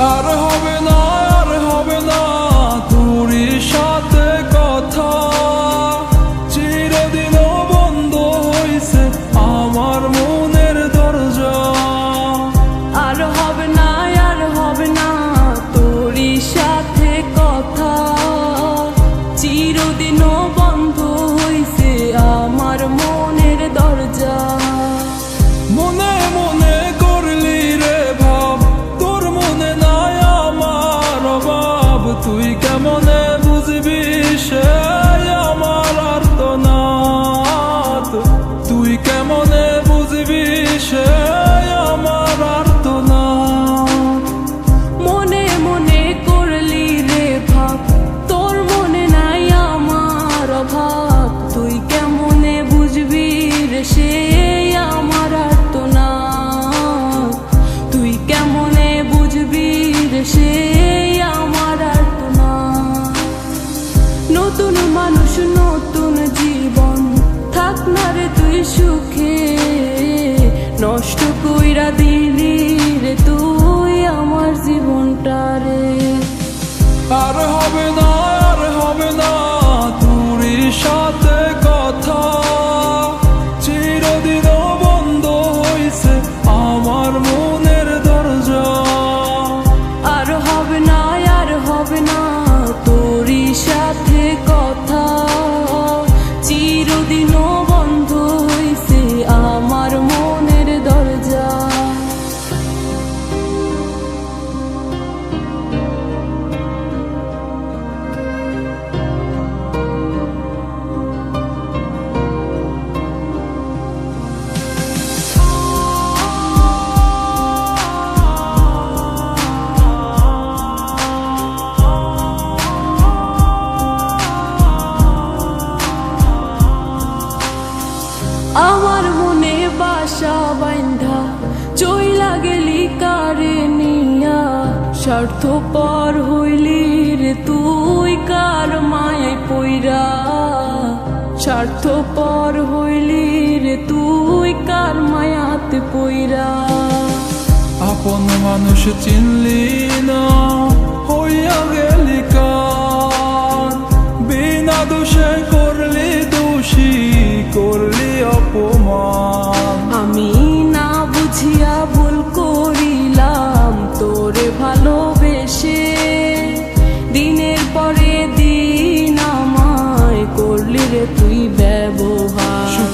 Auto নষ্ট কইরা দিন। আশা বান্ধা চইলা গেলি কারে নিয়া। স্বার্থপর হইলি রে তুই কার মায় পইরা। স্বার্থপর হইলি রে তুই কার মায়াতে পইরা। আপন মানুষ চিনলি না।